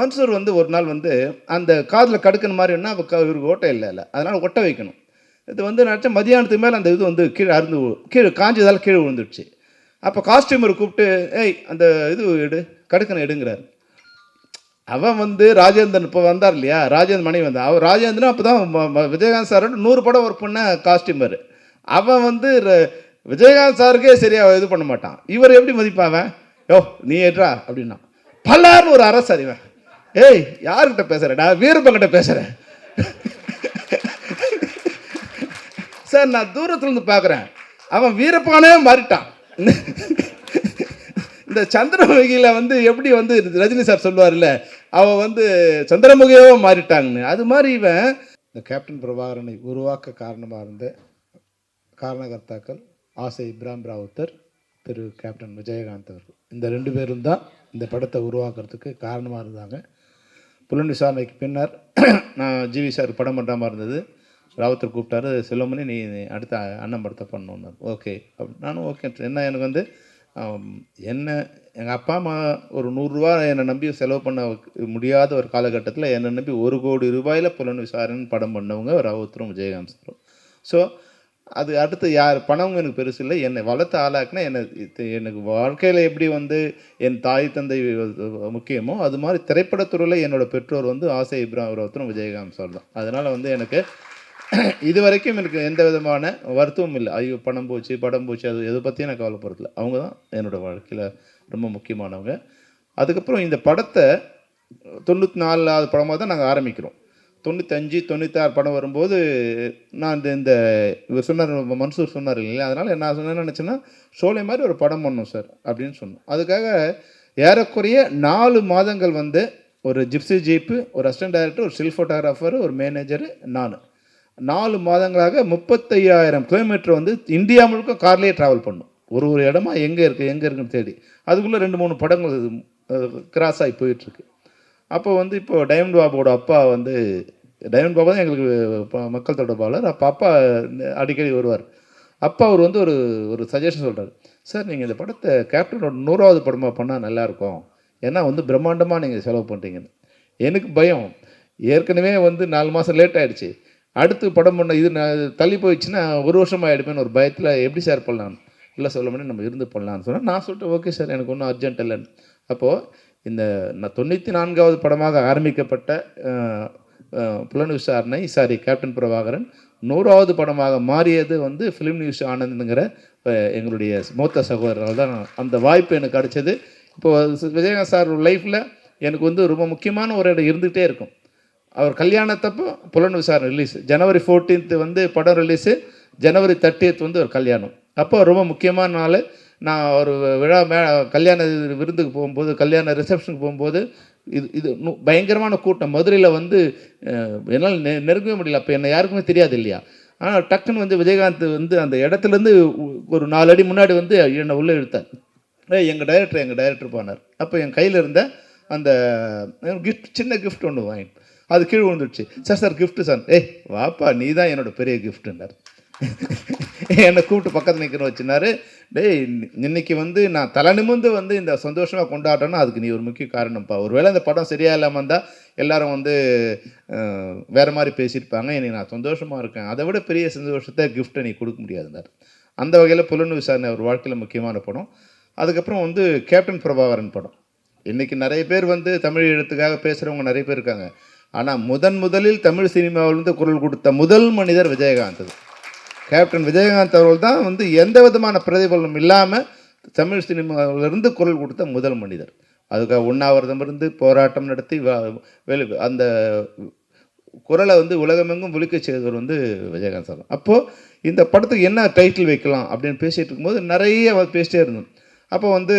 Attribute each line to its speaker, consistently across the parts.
Speaker 1: மன்சூர் வந்து ஒரு நாள் வந்து அந்த காதில் கடுக்கிற மாதிரின்னா அப்போ இவருக்கு ஓட்டை இல்லை இல்லை. அதனால் ஒட்ட வைக்கணும். இது வந்து நினச்சா மதியானத்துக்கு மேலே அந்த இது வந்து கீழே அருந்து கீழே காஞ்சதால் கீழே விழுந்துடுச்சு. அப்போ காஸ்டியூமர் கூப்பிட்டு ஏய் அந்த இது எடு கடுக்கனை எடுங்கிறாரு. அவன் வந்து ராஜேந்திரன் இப்போ வந்தார் இல்லையா? ராஜேந்திரன் மணி வந்தான் அவர் ராஜேந்திரன் அப்போ தான் விஜயகாந்த் சாரோட நூறு படம் ஒர்க் பண்ண காஸ்டியூமர் அவன் வந்து ர- விஜயகாந்த் சாருக்கே சரியாக இது பண்ண மாட்டான். இவர் எப்படி மதிப்பான் அவன்? யோ நீ ஏற்றா அப்படின்னா. பல்லார்னு ஒரு அரசு அறிவன் ஏய் யார்கிட்ட பேசுகிறேடா வீரப்பங்கிட்ட பேசுகிறேன் சார் நான் தூரத்துலேருந்து பார்க்குறேன் அவன் வீரப்பானே மாறிட்டான். இந்த சந்திரமுகியில் வந்து எப்படி வந்து ரஜினி சார் சொல்லுவார்ல அவன் வந்து சந்திரமுகியாவே மாறிட்டாங்கன்னு. அது மாதிரி இவன்
Speaker 2: இந்த கேப்டன் பிரபாகரனை உருவாக்க காரணமாக இருந்த காரணகர்த்தாக்கள் ஆசை இப்ராம் ராவுத்தர் திரு கேப்டன் விஜயகாந்த் அவர்கள். இந்த ரெண்டு பேரும் தான் இந்த படத்தை உருவாக்குறதுக்கு காரணமாக இருந்தாங்க. புலன் விசாரணைக்கு பின்னர் நான் ஜிவி சார் படம் பண்ணுற மாதிரி இருந்தது. ராவத்தர் கூப்பிட்டாரு செல்வமணி நீ அடுத்த அண்ணன் படத்தை பண்ணணுன்னாரு ஓகே. அப்படி நானும் ஓகே என்ன எனக்கு வந்து என்ன எங்கள் அப்பா அம்மா ஒரு நூறுரூவா என்னை நம்பி செலவு பண்ண முடியாத ஒரு காலகட்டத்தில் என்னை நம்பி ஒரு கோடி ரூபாயில் புலன் விசாரணை படம் பண்ணவங்க ராவத்தரும் விஜயகாந்த் சாரும். ஸோ அது அடுத்து யார்? பணம் எனக்கு பெருசு இல்லை. என்னை வளர்த்து ஆளாக்குனா என்னை எனக்கு வாழ்க்கையில் எப்படி வந்து என் தாய் தந்தை முக்கியமோ அது மாதிரி திரைப்படத்துறையில் என்னோடய பெற்றோர் வந்து ஆசை இப்ராஹிம் ஒருத்தரும் விஜயகாந்த் சார் தான். அதனால் வந்து எனக்கு இது வரைக்கும் எனக்கு எந்த விதமான வருத்தமும் இல்லை. ஐயோ பணம் போச்சு படம் போச்சு அது எதை பற்றியும் நான் கவலைப்படுறதில்ல. அவங்க தான் என்னோடய வாழ்க்கையில் ரொம்ப முக்கியமானவங்க. அதுக்கப்புறம் இந்த படத்தை தொண்ணூற்றி நாலாவது படமாக தான் நாங்கள் ஆரம்பிக்கிறோம். தொண்ணூத்தஞ்சு தொண்ணூத்தாறு படம் வரும்போது நான் இந்த இந்த இவர் சொன்னார் மன்சூர் சொன்னார் இல்லையா அதனால் நான் சொன்ன நினச்சேன்னா ஷோலே மாதிரி ஒரு படம் பண்ணோம் சார் அப்படின்னு சொன்னோம். அதுக்காக ஏறக்குறைய நாலு மாதங்கள் வந்து ஒரு ஜிப்சி ஜீப்பு ஒரு அசிஸ்டன்ட் டைரக்டர் ஒரு ஸ்டில் ஃபோட்டோகிராஃபர் ஒரு மேனேஜர் நான். நாலு மாதங்களாக முப்பத்தையாயிரம் கிலோமீட்டர் வந்து இந்தியா முழுக்க கார்லேயே ட்ராவல் பண்ணும். ஒரு ஒரு இடமா எங்கே இருக்குது எங்கே இருக்குன்னு தேடி. அதுக்குள்ளே ரெண்டு மூணு படங்கள் கிராஸ் ஆகி போயிட்டுருக்கு அப்போ வந்து இப்போ டைமண்ட் பாபுவோட அப்பா வந்து டைமண்ட் பாபா தான் எங்களுக்கு மக்கள் தொடர்பாளர். அப்போ அப்பா அடிக்கடி வருவார். அப்பா அவர் வந்து ஒரு ஒரு சஜஷன் சொல்கிறார் சார் நீங்கள் இந்த படத்தை கேப்டனோட நூறாவது படமாக பண்ணால் நல்லாயிருக்கும். ஏன்னா வந்து பிரம்மாண்டமாக நீங்கள் செலவு பண்ணுறீங்கன்னு எனக்கு பயம். ஏற்கனவே வந்து நாலு மாதம் லேட் ஆகிடுச்சு அடுத்து படம் பண்ண இது நான் தள்ளி போயிடுச்சுன்னா ஒரு வருஷம் ஆகிடுமேன்னு ஒரு பயத்தில் எப்படி சார் பண்ணலாம்? இல்லை சொல்ல முடியும்? நம்ம இருந்து பண்ணலாம்னு சொன்னால் நான் சொல்லிட்டு ஓகே சார் எனக்கு ஒன்றும் அர்ஜென்ட் இல்லைன்னு. அப்போது இந்த நான் தொண்ணூற்றி நான்காவது படமாக ஆரம்பிக்கப்பட்ட புலன் விசாரணை சாரி கேப்டன் பிரபாகரன். நூறாவது படமாக மாறியது வந்து ஃபிலிம் நியூஸ் ஆனந்துங்கிற எங்களுடைய மூத்த சகோதரர்கள் தான் அந்த வாய்ப்பு எனக்கு கிடைச்சது. இப்போது விஜயகாந்த் சார் லைஃப்பில் எனக்கு வந்து ரொம்ப முக்கியமான ஒரு இடம் இருந்துகிட்டே இருக்கும். அவர் கல்யாணத்தப்போ புலன் விசாரணை ரிலீஸ் ஜனவரி 14th வந்து படம் ரிலீஸு ஜனவரி தேர்ட்டியத் வந்து ஒரு கல்யாணம். அப்போ ரொம்ப முக்கியமான நாள் நான் ஒரு விழா மே கல்யாண விருந்துக்கு போகும்போது கல்யாண ரிசப்ஷனுக்கு போகும்போது இது இது பயங்கரமான கூட்டம். மதுரையில் வந்து என்னால் நெ நெருங்கவே முடியல. அப்போ என்னை யாருக்குமே தெரியாது இல்லையா? ஆனால் டக்குன்னு வந்து விஜயகாந்த் வந்து அந்த இடத்துலேருந்து ஒரு நாலு அடி முன்னாடி வந்து என்னை உள்ளே இழுத்தார். எங்கள் டைரக்டர் எங்கள் டைரக்டர் போனார். அப்போ என் கையில் இருந்த அந்த கிஃப்ட் சின்ன கிஃப்ட் ஒன்று வாங்கிட்டு அது கீழே விழுந்துடுச்சு. Sir sir gift sir. ஏய் வாப்பா நீ தான் என்னோட பெரிய கிஃப்ட்டுன்னார் என்னை கூப்பிட்டு பக்கத்தில் நிற்கிற வச்சுனாரு டேய் இன்னைக்கு வந்து நான் தலை நிமிர்ந்து வந்து இந்த சந்தோஷமாக கொண்டாடுறேன்னா அதுக்கு நீ ஒரு முக்கிய காரணம்ப்பா. ஒருவேளை இந்த படம் சரியா இல்லாமல் இருந்தால் எல்லாரும் வந்து வேறு மாதிரி பேசியிருப்பாங்க. என்னை நான் சந்தோஷமாக இருக்கேன். அதை விட பெரிய சந்தோஷத்தை கிஃப்ட்டை நீ கொடுக்க முடியாதுனார் அந்த வகையில் புலன் விசாரணை ஒரு வாழ்க்கையில் முக்கியமான படம். அதுக்கப்புறம் வந்து கேப்டன் பிரபாகரன் படம். இன்றைக்கி நிறைய பேர் வந்து தமிழ் எழுத்துக்காக பேசுகிறவங்க நிறைய பேர் இருக்காங்க. ஆனால் முதன் முதலில் தமிழ் சினிமாவிலிருந்து குரல் கொடுத்த முதல் மனிதர் விஜயகாந்த் கேப்டன் விஜயகாந்த் அவர்கள் தான் வந்து எந்த விதமான பிரதிபலனும் இல்லாமல் தமிழ் சினிமாவிலிருந்து குரல் கொடுத்த முதல் மனிதர். அதுக்காக உண்ணாவிரதம் இருந்து போராட்டம் நடத்தி வ- வெளி அந்த குரலை வந்து உலகமெங்கும் ஒழிக்க செய்தவர் வந்து விஜயகாந்த் சார். அப்போது இந்த படத்துக்கு என்ன டைட்டில் வைக்கலாம் அப்படின்னு பேசிகிட்டு இருக்கும்போது நிறைய வ- பேசிட்டே இருந்தோம். அப்போ வந்து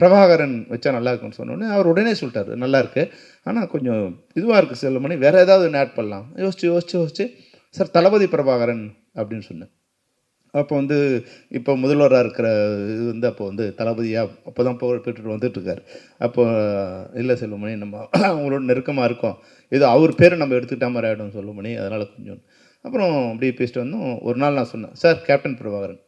Speaker 2: பிரபாகரன் வச்சா நல்லா இருக்கும்னு சொன்னோடனே அவர் உடனே சொல்லிட்டாரு நல்லாயிருக்கு ஆனால் கொஞ்சம் இதுவாக இருக்குது செல்லுமணி வேறு ஏதாவது ஒன்று ஆட் பண்ணலாம். யோசிச்சு யோசிச்சு யோசிச்சு சார் தளபதி பிரபாகரன் அப்படின்னு சொன்னேன். அப்போ வந்து இப்போ முதல்வராக இருக்கிற இது வந்து அப்போ வந்து தளபதியாக அப்போ தான் புகழ் பெற்றுட்டு வந்துட்டுருக்கார். அப்போ இல்லை செல்வமணி நம்ம அவங்களோட நெருக்கமாக இருக்கோம். ஏதோ அவர் பேரை நம்ம எடுத்துக்கிட்டா மாதிரி ஆகிடும் சொல்லுமணி அதனால் கொஞ்சம் அப்புறம் அப்படியே பேசிட்டு வந்தோம். ஒரு நாள் நான் சொன்னேன் சார் கேப்டன் பிரபாகரன்.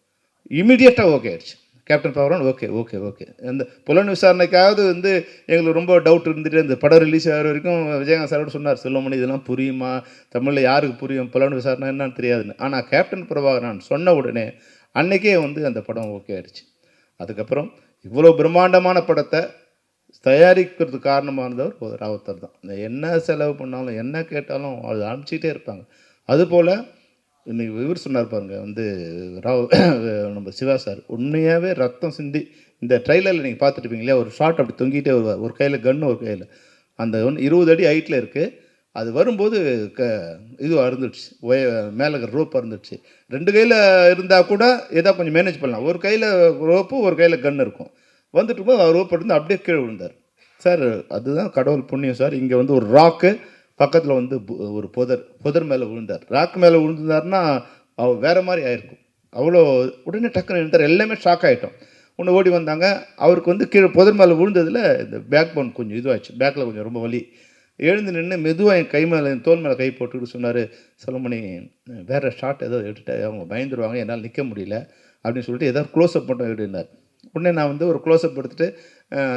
Speaker 2: இமீடியட்டாக ஓகே ஆயிடுச்சு.
Speaker 1: கேப்டன் பவரான் ஓகே ஓகே ஓகே அந்த புலன் விசாரணைக்காவது வந்து எங்களுக்கு ரொம்ப டவுட் இருந்துட்டு அந்த படம் ரிலீஸ் ஆகிற வரைக்கும் விஜயகாந்த் சாரோட சொன்னார் செல்வமணி இதெல்லாம் புரியுமா? தமிழில் யாருக்கு புரியும்? புலன் விசாரணை என்னன்னு தெரியாதுன்னு. ஆனால் கேப்டன் பிரபாகரன் சொன்ன உடனே அன்னைக்கே வந்து அந்த படம் ஓகே ஆயிடுச்சு. அதுக்கப்புறம் இவ்வளோ பிரம்மாண்டமான படத்தை தயாரிக்கிறதுக்கு காரணமானதவர் ஒரு ராவுத்தர் தான். இந்த என்ன செலவு பண்ணாலும் என்ன கேட்டாலும் அது அனுப்பிச்சிக்கிட்டே இருப்பாங்க. அதுபோல் இன்னைக்கு இவர் சொன்னார் பாருங்க வந்து ராவ் நம்ம சிவா சார் உண்மையாகவே ரத்தம் சிந்தி இந்த ட்ரெய்லரில் நீங்கள் பார்த்துருப்பீங்க இல்லையா? ஒரு ஷார்ட் அப்படி தொங்கிட்டே வருவார். ஒரு கையில் கன்று ஒரு கையில். அந்த ஒன்று இருபது அடி ஹைட்டில் இருக்குது அது வரும்போது க இது அறுந்துடுச்சு. ஒய மேலே இருக்கிற ரோப் அறுந்துடுச்சு. ரெண்டு கையில் இருந்தால் கூட ஏதோ கொஞ்சம் மேனேஜ் பண்ணலாம். ஒரு கையில் ரோப்பு ஒரு கையில் கன்று இருக்கும். வந்துட்டு இருக்கும்போது அவர் ரோப் இருந்து அப்படியே கீழே விழுந்தார். சார் அதுதான் கடவுள் புண்ணியம் சார். இங்கே வந்து ஒரு ராக்கு பக்கத்தில் வந்து பு- ஒரு புதர் புதர் மேலே விழுந்தார். ராக் மேலே விழுந்தாருன்னா அவர் வேற மாதிரி ஆயிருக்கும். அவ்வளோ உடனே டக்குன்னு எழுந்தார். எல்லாமே ஷாக் ஆகிட்டோம் ஒன்று ஓடி வந்தாங்க. அவருக்கு வந்து கீழே புதர் மேலே விழுந்ததில் இந்த பேக் போன் கொஞ்சம் இதுவாச்சு பேக்கில் கொஞ்சம் ரொம்ப வலி. எழுந்து நின்று மெதுவாக என் கை மேலே என் தோல் மேலே கை போட்டுக்கிட்டு சொன்னார் சொல்லமணி வேறு ஷாட் ஏதோ எடுத்துட்டு அவங்க பயந்துருவாங்க. என்னால் நிற்க முடியல. அப்படின்னு சொல்லிட்டு ஏதாவது க்ளோஸ்அப் மட்டும் எடுனார் உடனே நான் வந்து ஒரு க்ளோஸ்அப் எடுத்துட்டு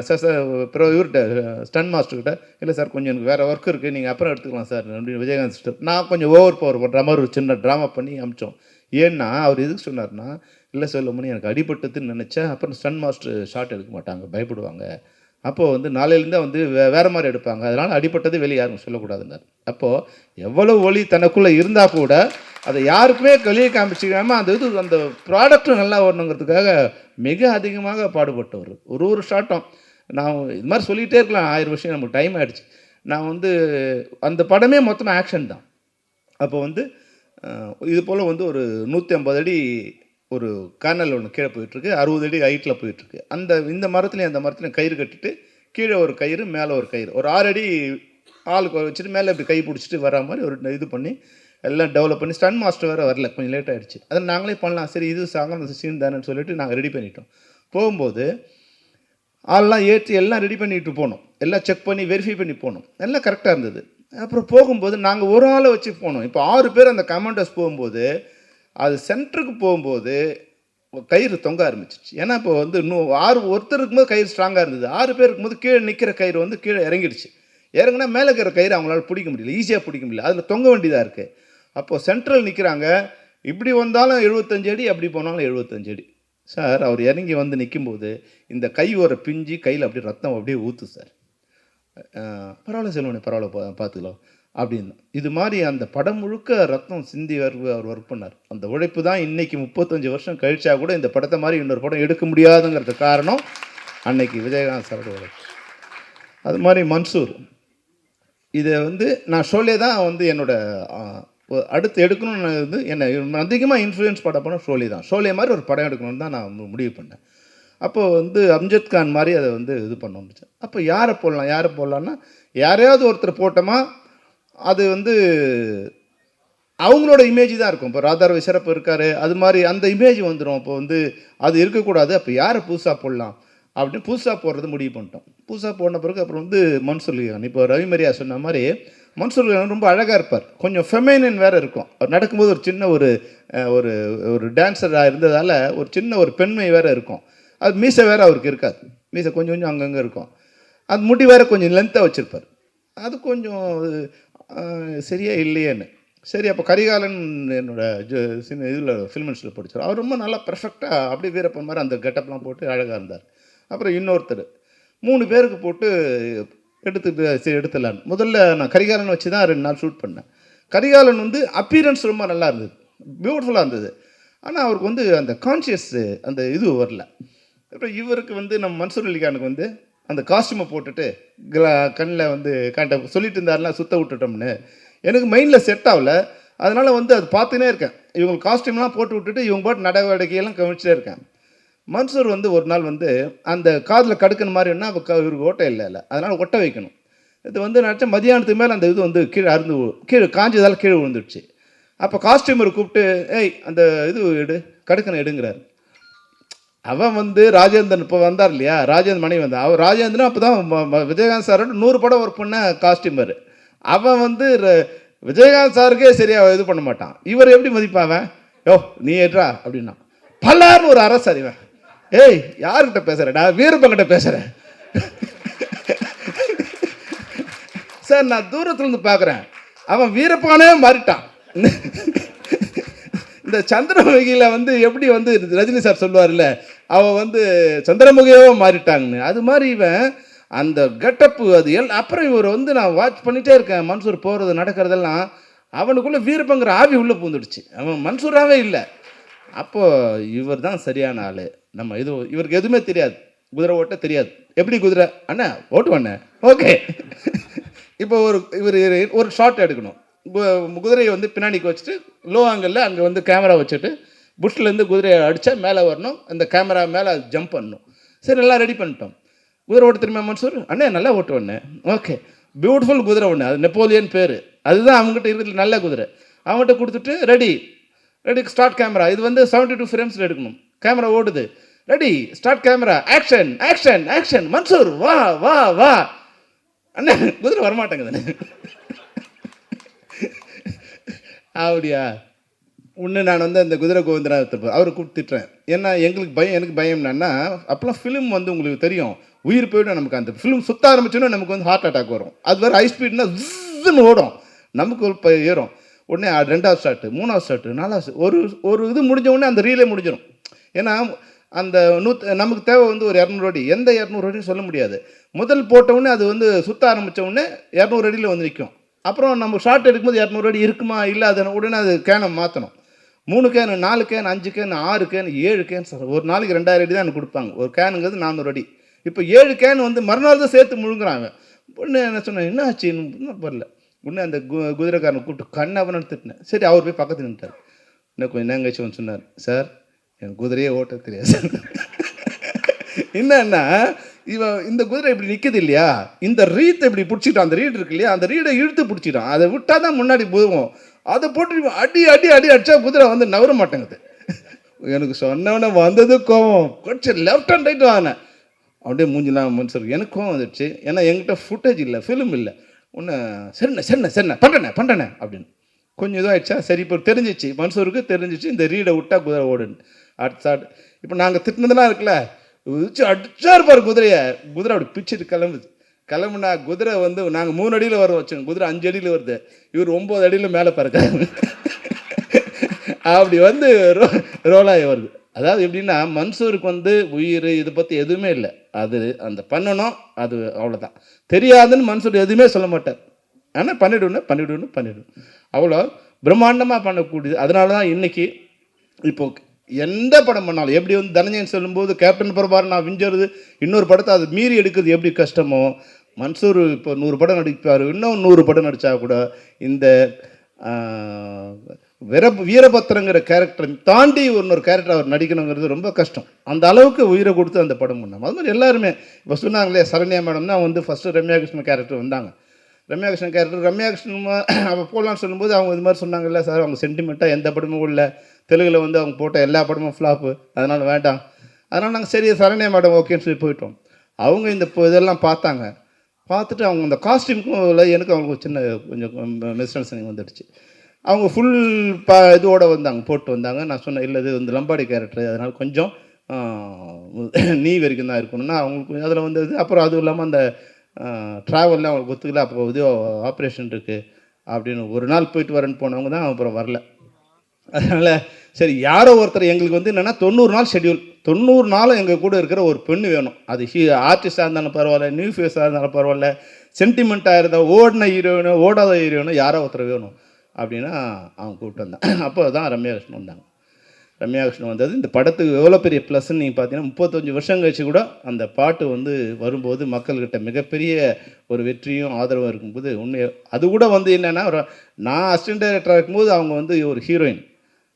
Speaker 1: சார் சார் பிறகு இவர்கிட்ட ஸ்டன் மாஸ்டர்கிட்ட இல்லை சார் கொஞ்சம் எனக்கு வேறு ஒர்க் இருக்குது நீங்கள் அப்புறம் எடுத்துக்கலாம் சார் அப்படின்னு விஜயகாந்த் சிஸ்டர் நான் கொஞ்சம் ஓவர் பவர் பண்ணுற மாதிரி ஒரு சின்ன ட்ராமா பண்ணி அமிச்சோம் ஏன்னா அவர் எதுக்கு சொன்னார்னா இல்லை சொல்லமுன்னு எனக்கு அடிபட்டதுன்னு நினச்சேன் அப்புறம் ஸ்டன் மாஸ்டர் ஷாட் எடுக்க மாட்டாங்க பயப்படுவாங்க. அப்போது வந்து நாளையிலேருந்து வந்து வே வேறு மாதிரி எடுப்பாங்க. அதனால் அடிபட்டது வெளியே யாரும் சொல்லக்கூடாதுன்னார். அப்போது எவ்வளோ ஒளி தனக்குள்ளே இருந்தால் கூட அதை யாருக்குமே வெளியே காமிச்சிக்காமல் அந்த இது அந்த ப்ராடக்ட்டும் நல்லா வரணுங்கிறதுக்காக மிக அதிகமாக பாடுபட்டவர். ஒரு ஒரு ஷார்ட்டும் நான் இது மாதிரி சொல்லிகிட்டே இருக்கலாம். ஆயிரம் வருஷம் நமக்கு டைம் ஆகிடுச்சு நான் வந்து அந்த படமே மொத்தமாக ஆக்ஷன் தான். அப்போ வந்து இது போல் வந்து ஒரு நூற்றி ஐம்பது அடி ஒரு கேனல் ஒன்று கீழே போயிட்டுருக்கு. அறுபது அடி ஹைட்டில் போயிட்டுருக்கு. அந்த இந்த மரத்துலேயும் அந்த மரத்துலையும் கயிறு கட்டிட்டு கீழே ஒரு கயிறு மேலே ஒரு கயிறு. ஒரு ஆறு அடி ஆளுக்கு வச்சுட்டு மேலே இப்படி கை பிடிச்சிட்டு வர மாதிரி ஒரு இது பண்ணி எல்லாம் டெவலப் பண்ணி ஸ்டன் மாஸ்டர் வேறு வரல. கொஞ்சம் லேட் ஆகிடுச்சு அதை நாங்களே பண்ணலாம். சரி இது சாங்க சீன் தானேன்னு சொல்லிட்டு நாங்கள் ரெடி பண்ணிட்டோம். போகும்போது ஆள்லாம் ஏற்றி எல்லாம் ரெடி பண்ணிட்டு போனோம். எல்லாம் செக் பண்ணி வெரிஃபை பண்ணி போனோம். எல்லாம் கரெக்டாக இருந்தது. அப்புறம் போகும்போது நாங்கள் ஒரு ஆளை வச்சு போனோம். இப்போ ஆறு பேர் அந்த கமாண்டர்ஸ் போகும்போது அது சென்டருக்கு போகும்போது கயிறு தொங்க ஆரம்பிச்சிச்சு ஏன்னா இப்போ வந்து இன்னும் ஆறு ஒருத்தர் இருக்கும்போது கயிறு ஸ்ட்ராங்காக இருந்தது. ஆறு பேர் இருக்கும்போது கீழே நிற்கிற கயிறு வந்து கீழே இறங்கிடுச்சு. இறங்குனா மேலே இருக்கிற கயிறு அவங்களால பிடிக்க முடியல. ஈஸியாக பிடிக்க முடியல. அதில் தொங்க வேண்டியதாக இருக்குது அப்போது சென்ட்ரல் நிற்கிறாங்க இப்படி வந்தாலும் எழுபத்தஞ்சு அடி அப்படி போனாலும் எழுபத்தஞ்சு அடி. சார் அவர் இறங்கி வந்து நிற்கும்போது இந்த கை ஒரு பிஞ்சு கையில் அப்படியே ரத்தம் அப்படியே ஊற்று சார். பரவாயில்ல செல்வனே பரவாயில்ல பா பார்த்துக்கலாம் அப்படின்னு. இது மாதிரி அந்த படம் முழுக்க ரத்தம் சிந்தி அவர் அவர் ஒர்க் பண்ணார். அந்த உழைப்பு தான் இன்றைக்கி முப்பத்தஞ்சு வருஷம் கழிச்சா கூட இந்த படத்தை மாதிரி இன்னொரு படம் எடுக்க முடியாதுங்கிறது காரணம் அன்னைக்கு விஜயகாந்த் சாரோட உழைப்பு. அது மாதிரி மன்சூர். இதை வந்து நான் ஷோலே தான் வந்து என்னோட அடுத்து எடுக்கணும்னு வந்து என்னை அதிகமாக இன்ஃப்ளூயன்ஸ் படம் பண்ண ஷோலி தான். ஷோலே மாதிரி ஒரு படம் எடுக்கணும்னு தான் நான் முடிவு பண்ணேன். அப்போது வந்து அம்ஜத் கான் மாதிரி அதை வந்து இது பண்ண முடிச்சேன் அப்போ யாரை போடலாம் யாரை போடலான்னா யாரையாவது ஒருத்தர் போட்டோமா அது வந்து அவங்களோட இமேஜ் தான் இருக்கும். இப்போ ராதாரவி சிறப்பு இருக்கார் அது மாதிரி அந்த இமேஜ் வந்துடும் அப்போ வந்து அது இருக்கக்கூடாது அப்போ யாரை புதுசாக போடலாம் அப்படின்னு புதுசாக போடுறது முடிவு பண்ணிட்டோம். புதுசாக போன பிறகு அப்புறம் வந்து மன்சூர் இப்போ ரவி மரியா சொன்ன மாதிரி மன்சூர் ரொம்ப அழகாக இருப்பார். கொஞ்சம் ஃபெமைனன் வேறு இருக்கும். அவர் நடக்கும்போது ஒரு சின்ன ஒரு ஒரு ஒரு டான்ஸராக இருந்ததால் ஒரு சின்ன ஒரு பெண்மை வேறு இருக்கும். அது மீசை வேறு அவருக்கு இருக்காது. மீசை கொஞ்சம் கொஞ்சம் அங்கங்கே இருக்கும். அது முடி வேறு கொஞ்சம் லென்த்தாக வச்சுருப்பார். அது கொஞ்சம் சரியாக இல்லையேன்னு. சரி அப்போ கரிகாலன் என்னோட ஜ சின்ன இதில் ஃபில்மெண்ட்ஸில் படித்தார் அவர் ரொம்ப நல்லா பெர்ஃபெக்டாக அப்படியே வீரப்பன் மாதிரி அந்த கெட்டப்லாம் போட்டு அழகாக இருந்தார். அப்புறம் இன்னொருத்தர். மூணு பேருக்கு போட்டு எடுத்துட்டு சரி எடுத்துடலான்னு. முதல்ல நான் கரிகாலன் வச்சு தான் ரெண்டு நாள் ஷூட் பண்ணேன். கரிகாலன் வந்து அப்பீரன்ஸ் ரொம்ப நல்லா இருந்தது. பியூட்டிஃபுல்லாக இருந்தது. ஆனால் அவருக்கு வந்து அந்த கான்ஷியஸ் அந்த இது வரல. அப்புறம் இவருக்கு வந்து நம்ம மன்சூர் அலிகானுக்கு வந்து அந்த காஸ்டியூமை போட்டுட்டு கண்ணில் வந்து கண்ட சொல்லிட்டு இருந்தாருலாம் சுத்த விட்டுட்டோம்னு. எனக்கு மைண்டில் செட் ஆகல. அதனால் வந்து அது பார்த்துனே இருக்கேன். இவங்க காஸ்டியூம்லாம் போட்டு விட்டுட்டு இவங்க பாட்டு நடவடிக்கையெல்லாம் கவனிச்சுட்டே இருக்கேன். மன்சூர் வந்து ஒரு நாள் வந்து அந்த காதில் கடுக்கிற மாதிரின்னா அப்போ இவருக்கு ஓட்டை இல்லை இல்லை. அதனால் ஒட்ட வைக்கணும். இது வந்து நினச்சா மதியானத்துக்கு மேலே அந்த இது வந்து கீழே அருந்து கீழே காஞ்சதால் கீழே விழுந்துடுச்சு அப்போ காஸ்டியூமர் கூப்பிட்டு ஏய் அந்த இது எடு கடுக்கனை எடுங்கிறாரு. அவன் வந்து ராஜேந்திரன் இப்போ வந்தார் இல்லையா? ராஜேந்திரன் மணி வந்தான் அவன் ராஜேந்திரன் அப்போ தான் விஜயகாந்த் சாரோட நூறு படம் ஒர்க் பண்ண காஸ்டியூமர் அவன் வந்து ர- விஜயகாந்த் சாருக்கே சரியாக இது பண்ண மாட்டான். இவர் எப்படி மதிப்பான் அவன்? யோ நீ ஏற்றா அப்படின்னா. பல்லார்னு ஒரு அரசு அறிவன் ஏய் யார்கிட்ட பேசுகிறேடா வீரப்பங்கிட்ட பேசுகிறேன் சார் நான் தூரத்துலேருந்து பார்க்குறேன் அவன் வீரப்பானே மாறிட்டான். இந்த சந்திரமுகியில் வந்து எப்படி வந்து ரஜினி சார் சொல்லுவார்ல அவன் வந்து சந்திரமுகியாவே மாறிட்டாங்கன்னு. அது மாதிரி இவன் அந்த கெட்டப்பு அது எல் அப்புறம் இவர் வந்து நான் வாட்ச் பண்ணிகிட்டே இருக்கேன். மன்சூர் போகிறது நடக்கிறதெல்லாம் அவனுக்குள்ளே வீரப்பங்கிற ஆவி உள்ளே பூந்துடுச்சு. அவன் மன்சூராகவே இல்லை. அப்போது இவர் தான் சரியான ஆள். நம்ம இது இவருக்கு எதுவுமே தெரியாது. குதிரை ஓட்ட தெரியாது. எப்படி குதிரை? அண்ணா ஓட்டுவாண்ணே ஓகே. இப்போ ஒரு இவர் ஒரு ஷாட் எடுக்கணும். குதிரையை வந்து பின்னாடிக்கு வச்சுட்டு லோ ஆங்கிளில் அங்கே வந்து கேமரா வச்சுட்டு புஷ்லேருந்து குதிரையை அடித்தா மேலே வரணும். அந்த கேமரா மேலே ஜம்ப் பண்ணணும். சரி நல்லா ரெடி பண்ணிட்டோம். குதிரை ஓட்ட திரும்ப மன்சூர்? அண்ணே நல்லா ஓட்டுவண்ணே ஓகே. பியூட்டிஃபுல் குதிரை ஒன்று அது நெப்போலியன் பேர். அதுதான் அவங்ககிட்ட இருக்கிறது நல்ல குதிரை. அவங்ககிட்ட கொடுத்துட்டு ரெடி ரெடி ஸ்டார்ட் கேமரா இது வந்து செவன்ட்டி டூ ஃப்ரேம்ஸில் எடுக்கணும். கேமரா ஓடுது. Ready start camera. Action action action Mansoor வா வா வா. அண்ணே குதிரை வரமாட்டேங்குதுண்ணே. அப்படியா ஒன்று நான் வந்து அந்த குதிரை கோவிந்தரா திருப்ப அவரை கூப்பிட்டுட்டேன் ஏன்னா எங்களுக்கு பயம் எனக்கு பயம் என்னன்னா அப்போலாம் ஃபிலிம் வந்து உங்களுக்கு தெரியும். உயிர் போயிடும் நமக்கு அந்த ஃபிலிம் சுத்த ஆரம்பிச்சோன்னா நமக்கு வந்து ஹார்ட் அட்டாக் வரும். அது வேறு ஹை ஸ்பீட்னா ஜின்னு ஓடும். நமக்கு ஒரு ஏறும். உடனே ரெண்டாவது ஸ்டார்ட்டு மூணாவது ஸ்டார்ட்டு நாலாவது ஒரு ஒரு இது முடிஞ்ச உடனே அந்த ரீலே முடிஞ்சிடும் ஏன்னா அந்த நூத் நமக்கு தேவை வந்து ஒரு இரநூறு அடி. எந்த இரநூறு அடின்னு சொல்ல முடியாது. முதல் போட்டவுடனே அது வந்து சுத்த ஆரம்பித்தவுடனே இரநூறு அடியில் வந்து நிற்கும் அப்புறம் நம்ம ஷார்ட் எடுக்கும்போது இரநூறு அடி இருக்குமா இல்லை அதை உடனே அது கேனை மாற்றணும் மூணு கேனு நாலு கேன் அஞ்சு கேன் ஆறு கேன் ஏழு கேன் சார் ஒரு நாளைக்கு ரெண்டாயிரம் அடி தான் எனக்கு கொடுப்பாங்க. ஒரு கேனுங்கிறது நானூறு அடி. இப்போ ஏழு கேன் வந்து மறுநாள் தான் சேர்த்து முழுங்குறாங்க. ஒன்று என்ன சொன்னேன் என்ன ஆச்சு? இன்னும் வரல. உடனே அந்த கு குதிரைக்காரனை கூப்பிட்டு கண்ணவனு திட்டினேன். சரி அவர் போய் பக்கத்தில் நின்ட்டார் இன்னும் கொஞ்சம் நேரம் கழிச்சு சொன்னார். சார் என் குதிரையே ஓட்ட தெரியாது. என்னன்னா இவன் இந்த குதிரை இப்படி நிற்குது இல்லையா? இந்த ரீத்தை இப்படி பிடிச்சிட்டான். அந்த ரீட் இருக்கு இல்லையா? அந்த ரீடை இழுத்து பிடிச்சிட்டான். அதை விட்டால் தான் முன்னாடி போதும் அதை போட்டு அடி அடி அடி அடிச்சா குதிரை வந்து நவர மாட்டேங்குது. எனக்கு சொன்னவன வந்தது கோவம். கொஞ்சம் லெஃப்ட் அண்ட் ரைட் வாங்கினேன் அப்படியே மூஞ்சிலாம் மனுஷர் எனக்கு கோவம் வந்துடுச்சு ஏன்னா என்கிட்ட ஃபுட்டேஜ் இல்லை ஃபிலிம் இல்லை. ஒன்று சரிண்ணே சரிண்ணே சரிண்ணே பண்ணுறேண்ணே பண்ணுறேண்ணே அப்படின்னு. கொஞ்சம் இதாகிடுச்சா சரி இப்போ தெரிஞ்சிச்சு. மன்சூருக்கு தெரிஞ்சிச்சு. இந்த ரீடை விட்டா குதிரை ஓடுன்னு. அடுத்த சாட் இப்போ நாங்கள் திட்டினதெல்லாம் இருக்குல்ல? வச்சு அடிச்சார் இருப்பார் குதிரையை. குதிரை அப்படி பிச்சுட்டு கிளம்புது. கிளம்புனா குதிரை வந்து நாங்கள் மூணு அடியில் வர வச்சோம் குதிரை அஞ்சு அடியில் வருது. இவர் ஒம்பது அடியில் மேலே பறக்காரு அப்படி வந்து ரோ ரோலாகி வருது. அதாவது எப்படின்னா மன்சூருக்கு வந்து உயிர் இதை பற்றி எதுவுமே இல்லை. அது அந்த பண்ணணும் அது அவ்வளோதான் தெரியாதுன்னு மன்சூர் எதுவுமே சொல்ல மாட்டார். ஆனால் பண்ணிவிடுன்னு பண்ணிவிடுன்னு பண்ணிவிடணும் அவ்வளோ பிரம்மாண்டமாக பண்ணக்கூடியது. அதனால தான் இன்னைக்கு இப்போ எந்த படம் பண்ணாலும் எப்படி வந்து தனஞ்சயன் சொல்லும்போது கேப்டன் பிரபார் நான் விஞ்சுறது இன்னொரு படத்தை அது மீறி எடுக்கிறது எப்படி கஷ்டமோ மன்சூர் இப்போ நூறு படம் நடிப்பார் இன்னும் நூறு படம் நடித்தா கூட இந்த வீர வீரபத்திரங்கிற கேரக்டரை தாண்டி இன்னொரு கேரக்டர் அவர் நடிக்கணுங்கிறது ரொம்ப கஷ்டம். அந்த அளவுக்கு உயிரை கொடுத்து அந்த படம் பண்ணோம் அது மாதிரி எல்லாருமே இப்போ சொன்னாங்களே சரண்யா மேடம் தான் வந்து ஃபஸ்ட்டு ரம்யா கிருஷ்ணன் கேரக்டர் வந்தாங்க. ரம்யா கிருஷ்ணன் கேரக்டர் ரம்யா கிருஷ்ணன் அவள் போகலான்னு சொல்லும்போது அவங்க இது மாதிரி சொன்னாங்கல்ல சார் அவங்க சென்டிமெண்ட்டாக எந்த படமும் இல்லை. தெலுங்கில் வந்து அவங்க போட்ட எல்லா படமும் ஃப்ளாப்பு அதனால் வேண்டாம். அதனால் நாங்கள் சரி சரண்யா மேடம் ஓகேன்னு சொல்லி போயிட்டோம். அவங்க இந்த இதெல்லாம் பார்த்தாங்க. பார்த்துட்டு அவங்க அந்த காஸ்டியூமுக்கும் எனக்கு அவங்களுக்கு சின்ன கொஞ்சம் மிஸ்அண்டர்ஸ்டாண்டிங் வந்துடுச்சு. அவங்க ஃபுல் ப இதோட வந்தாங்க போட்டு வந்தாங்க. நான் சொன்னேன் இல்லை இது வந்து லம்பாடி கேரக்டர் அதனால் கொஞ்சம் நீ வரைக்கும் தான் இருக்கணும்னா அவங்களுக்கு அதில் வந்தது. அப்புறம் அதுவும் இல்லாமல் அந்த ட்ராவலில் அவங்களுக்கு ஒத்துக்கல. அப்போ இது ஆப்ரேஷன் இருக்குது அப்படின்னு ஒரு நாள் போயிட்டு வரேன்னு போனவங்க தான் அப்புறம் வரல. அதனால் சரி யாரோ ஒருத்தர் எங்களுக்கு வந்து என்னென்னா தொண்ணூறு நாள் ஷெட்யூல் தொண்ணூறு நாளும் எங்கள் கூட இருக்கிற ஒரு பெண்ணு வேணும். அது ஹீ ஆர்டிஸ்டாக இருந்தாலும் பரவாயில்ல நியூ ஃபேஸாக இருந்தாலும் பரவாயில்ல சென்டிமெண்ட்டாக இருந்தால் ஓடின ஹீரோயினோ ஓடாத ஹீரோயினோ யாரோ ஒருத்தர் வேணும் அப்படின்னா அவன் கூப்பிட்டு வந்தான். அப்போ தான் ரம்யா கிருஷ்ணன் வந்தாங்க. ரம்யா கிருஷ்ணன் வந்தது. இந்த படத்துக்கு எவ்வளோ பெரிய ப்ளஸ்ன்னு நீங்கள் பார்த்தீங்கன்னா முப்பத்தஞ்சு வருஷம் கழிச்சு கூட அந்த பாட்டு வந்து வரும்போது மக்கள்கிட்ட மிகப்பெரிய ஒரு வெற்றியும் ஆதரவும் இருக்கும்போது உண்மை அது கூட வந்து என்னென்னா நான் அசிஸ்டன்ட் டைரக்டராக இருக்கும்போது அவங்க வந்து ஒரு ஹீரோயின்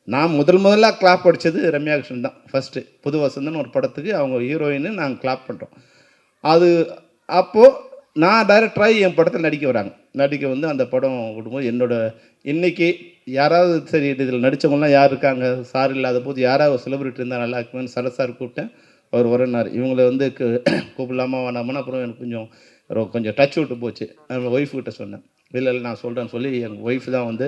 Speaker 1: நான் முதல் முதல்ல கிளாப் அடித்தது ரம்யா கிருஷ்ணன் தான். ஃபஸ்ட்டு புது வசந்தன் ஒரு படத்துக்கு அவங்க ஹீரோயின்னு நாங்கள் கிளாப் பண்ணுறோம் அது அப்போது நான் டைரக்டராக என் படத்தில் நடிக்க வராங்க. நடிக்க வந்து அந்த படம் கொடுக்கும்போது என்னோட இன்னைக்கு யாராவது சரி இதில் நடித்தவங்களாம் யார் இருக்காங்க? சார் இல்லாத போது யாராவது செலிபிரிட்டி இருந்தால் நல்லா இருக்குமேனு சரத் சார் கூப்பிட்டேன். அவர் வரனார் இவங்களை வந்து கூப்பிடலாமா வேணாமான்னு அப்புறம் எனக்கு கொஞ்சம் கொஞ்சம் டச் விட்டு போச்சு. எங்கள் ஒய்ஃப் கிட்ட சொன்னேன். இல்லை இல்லை நான் சொல்கிறேன்னு சொல்லி எங்கள் ஒய்ஃப் தான் வந்து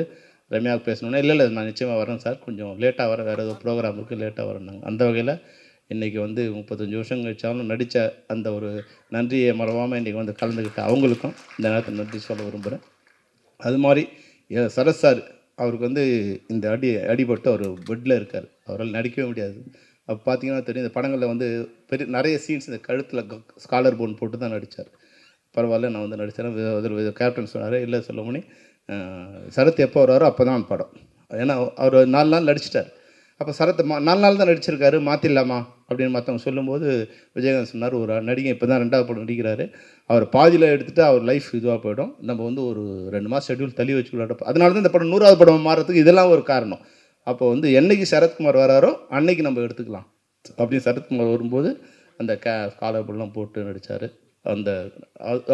Speaker 1: ரம்யாவுக்கு பேசணுன்னா இல்லை இல்லை நான் நிச்சயமாக வரேன் சார். கொஞ்சம் லேட்டாக வர வேறு ஏதோ ப்ரோக்ராம் இருக்குது லேட்டாக வரேன் அந்த வகையில் இன்றைக்கி வந்து முப்பத்தஞ்சு வருஷம் கழிச்சாலும் நடித்த அந்த ஒரு நன்றியை மறவாமல் இன்றைக்கி வந்து கலந்துக்கிட்ட அவங்களுக்கும் இந்த நேரத்தில் நன்றி சொல்ல விரும்புகிறேன் அது மாதிரி சரஸ் சார் அவருக்கு வந்து இந்த அடி அடிபட்டு அவர் பெட்டில் இருக்கார். அவரால் நடிக்கவே முடியாது. அப்போ பார்த்தீங்கன்னா தெரியும் இந்த படங்களில் வந்து பெரிய நிறைய சீன்ஸ் இந்த கழுத்தில் ஸ்காலர் போன் போட்டு தான் நடித்தார் பரவாயில்ல நான் வந்து நடித்தேன் அதில் கேப்டன் சொன்னார் இல்லை சொல்லமணி சரத் எப்போ வராரோ அப்போ தான் படம். ஏன்னா அவர் நாலு நாள் நடிச்சிட்டார். அப்போ சரத் மா நாலு நாள் தான் நடிச்சிருக்காரு மாற்றிடலாமா அப்படின்னு மற்றவங்க சொல்லும்போது விஜயகாந்த் சொன்னார் ஒரு நடிகை இப்போ தான் ரெண்டாவது படம் நடிக்கிறாரு. அவர் பாதியில் எடுத்துகிட்டு அவர் லைஃப் இதுவாக போயிடும். நம்ம வந்து ஒரு ரெண்டு மாதம் ஷெட்யூல் தள்ளி வச்சுக்கலாம் அதனால தான் இந்த படம் நூறாவது படம் மாறுறதுக்கு இதெல்லாம் ஒரு காரணம். அப்போ வந்து என்றைக்கு சரத்குமார் வராரோ அன்னைக்கு நம்ம எடுத்துக்கலாம். அப்படின்னு சரத்குமார் வரும்போது அந்த கே காலப்பெல்லாம் போட்டு நடித்தார் அந்த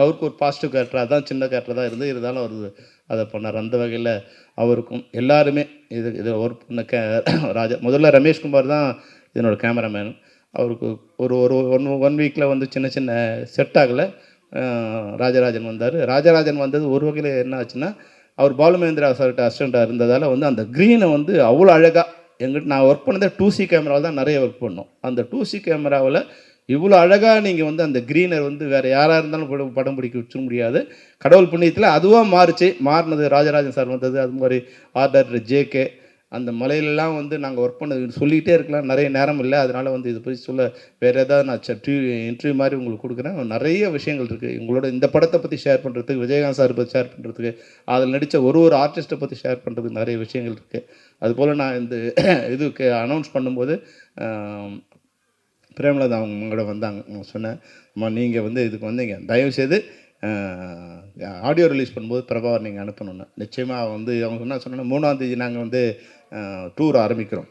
Speaker 1: அவருக்கு ஒரு பாசிட்டிவ் கேரக்டர் அதான் சின்ன கேரக்டர் தான் இருந்து இருந்தாலும் அவர் அதை பண்ணார். அந்த வகையில் அவருக்கும் எல்லாருமே இது இதில் ஒர்க் பண்ண கே ராஜா முதல்ல ரமேஷ்குமார் தான் இதனோட கேமராமேன். அவருக்கு ஒரு ஒரு ஒன் ஒன் வீக்கில் வந்து சின்ன சின்ன செட் ஆகலை. ராஜராஜன் வந்தார். ராஜராஜன் வந்தது ஒரு வகையில் என்ன ஆச்சுன்னா அவர் பாலுமேந்திரா சார்கிட்ட அசிஸ்டண்ட்டாக இருந்ததால் வந்து அந்த க்ரீனை வந்து அவ்வளோ அழகாக எங்கிட்ட நான் ஒர்க் பண்ணதே டூ சி கேமராவில் தான் நிறைய ஒர்க் பண்ணோம். அந்த டூ சி கேமராவில் இவ்வளோ அழகாக நீங்கள் வந்து அந்த க்ரீனர் வந்து வேறு யாராக இருந்தாலும் படம் படம் பிடிக்க வச்சுக்க முடியாது. கடவுள் புண்ணியத்தில் அதுவாக மாறுச்சு. மாறினது ராஜராஜன் சார் வந்தது அது மாதிரி ஆர்டர் ஜேகே அந்த மலையிலலாம் வந்து நாங்கள் ஒர்க் பண்ணது சொல்லிகிட்டே இருக்கலாம். நிறைய நேரம் இல்லை. அதனால் வந்து இதை பற்றி சொல்ல வேறு ஏதாவது நான் இன்டர்வியூ மாதிரி உங்களுக்கு கொடுக்குறேன். நிறைய விஷயங்கள் இருக்குது உங்களோட இந்த படத்தை பற்றி ஷேர் பண்ணுறதுக்கு விஜயகாந்த் சார் பற்றி ஷேர் பண்ணுறதுக்கு அதில் நடித்த ஒரு ஒரு ஆர்டிஸ்ட்டை பற்றி ஷேர் பண்ணுறதுக்கு நிறைய விஷயங்கள் இருக்குது அதுபோல் நான் இந்த இதுக்கு அனௌன்ஸ் பண்ணும்போது பிரேமலதா அவங்க உங்களோட வந்தாங்க சொன்னேன் அம்மா நீங்கள் வந்து இதுக்கு வந்தீங்க. தயவுசெய்து ஆடியோ ரிலீஸ் பண்ணும்போது பிரபாவர் நீங்கள் அனுப்பணும்னு. நிச்சயமாக வந்து அவங்க என்ன சொன்னாங்க மூணாம் தேதி நாங்கள் வந்து டூர் ஆரம்பிக்கிறோம்.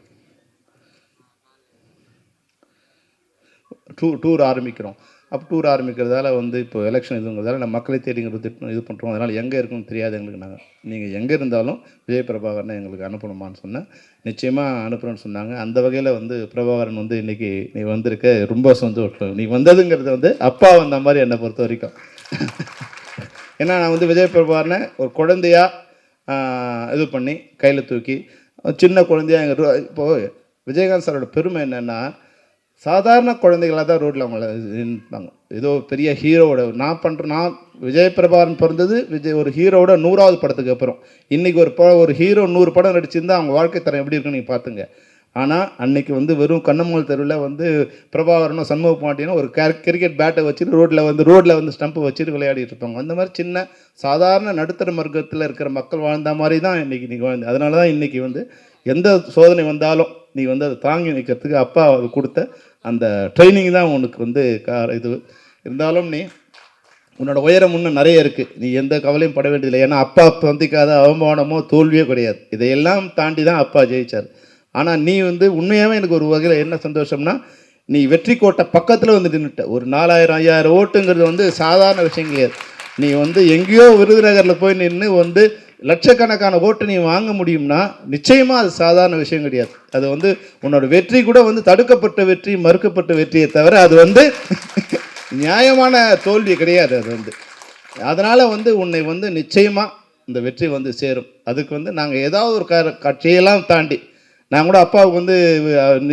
Speaker 1: டூ டூர் ஆரம்பிக்கிறோம். அப்போ டூர் ஆரம்பிக்கிறதால வந்து இப்போ எலெக்ஷன் இதுங்கிறதால நம்ம மக்களை தேடிங்கிறது திட்டம் இது பண்ணுறோம் அதனால் எங்கே இருக்குன்னு தெரியாது எங்களுக்கு நாங்கள் நீங்கள் எங்கே இருந்தாலும் விஜய் பிரபாகரனை எங்களுக்கு அனுப்பணுமான்னு சொன்னேன் நிச்சயமாக அனுப்புகிறேன்னு சொன்னாங்க. அந்த வகையில் வந்து பிரபாகரன் வந்து இன்றைக்கி நீ வந்திருக்க ரொம்ப சந்தோஷம். நீ வந்ததுங்கிறது வந்து அப்பா வந்த மாதிரி என்னை பொறுத்த வரைக்கும். ஏன்னா நான் வந்து விஜய் பிரபாகரனை ஒரு குழந்தையாக இது பண்ணி கையில் தூக்கி சின்ன குழந்தையாக எங்கள் இப்போது விஜயகாந்த் சாரோட பெருமை என்னென்னா சாதாரண குழந்தைகளாக தான் ரோட்டில் அவங்கள நின்றுப்பாங்க ஏதோ பெரிய ஹீரோவோட நான் பண்ணுற நான் விஜயபிரபாகரன் பிறந்தது விஜய் ஒரு ஹீரோவோட நூறாவது படத்துக்கு அப்புறம். இன்றைக்கி ஒரு ப ஒரு ஹீரோ நூறு படம் நடிச்சிருந்தா அவங்க வாழ்க்கை தரம் எப்படி இருக்குன்னு நீங்கள் பார்த்துங்க ஆனால் அன்னைக்கு வந்து வெறும் கண்ணம்மாள் தெருவில் வந்து பிரபாகரனும் சண்முக பாண்டியனும் ஒரு கேர் கிரிக்கெட் பேட்டை வச்சுட்டு ரோட்டில் வந்து ரோட்டில் வந்து ஸ்டம்பை வச்சுட்டு விளையாடிட்டு இருப்பாங்க. அந்த மாதிரி சின்ன சாதாரண நடுத்தர வர்க்கத்தில் இருக்கிற மக்கள் வாழ்ந்த மாதிரி தான் இன்றைக்கி நீங்கள் வாழ்ந்து. அதனால தான் இன்றைக்கி வந்து எந்த சோதனை வந்தாலும் நீ வந்து அதை தாங்கி நிற்கிறதுக்கு அப்பா அது கொடுத்த அந்த ட்ரைனிங் தான் உனக்கு வந்து கா இது. இருந்தாலும் நீ உன்னோட உயரம் இன்னும் நிறைய இருக்குது நீ எந்த கவலையும் பட வேண்டியதில்லை. ஏன்னா அப்பா சந்திக்காத அவமானமோ தோல்வியோ கிடையாது. இதையெல்லாம் தாண்டி தான் அப்பா ஜெயிச்சார். ஆனால் நீ வந்து உண்மையாகவே எனக்கு ஒரு வகையில் என்ன சந்தோஷம்னா நீ வெற்றி கோட்டை பக்கத்தில் வந்து நின்றுட்ட ஒரு நாலாயிரம் ஐயாயிரம் ஓட்டுங்கிறது வந்து சாதாரண விஷயம் கிடையாது நீ வந்து எங்கேயோ விருதுநகரில் போய் நின்று வந்து லட்சக்கணக்கான ஓட்டு நீ வாங்க முடியும்னா நிச்சயமாக அது சாதாரண விஷயம் கிடையாது. அது வந்து உன்னோட வெற்றி கூட வந்து தடுக்கப்பட்ட வெற்றி மறுக்கப்பட்ட வெற்றியை தவிர அது வந்து நியாயமான தோல்வி கிடையாது அது வந்து. அதனால் வந்து உன்னை வந்து நிச்சயமாக இந்த வெற்றி வந்து சேரும். அதுக்கு வந்து நாங்கள் ஏதாவது ஒரு க கட்சியெல்லாம் தாண்டி நான் கூட அப்பாவுக்கு வந்து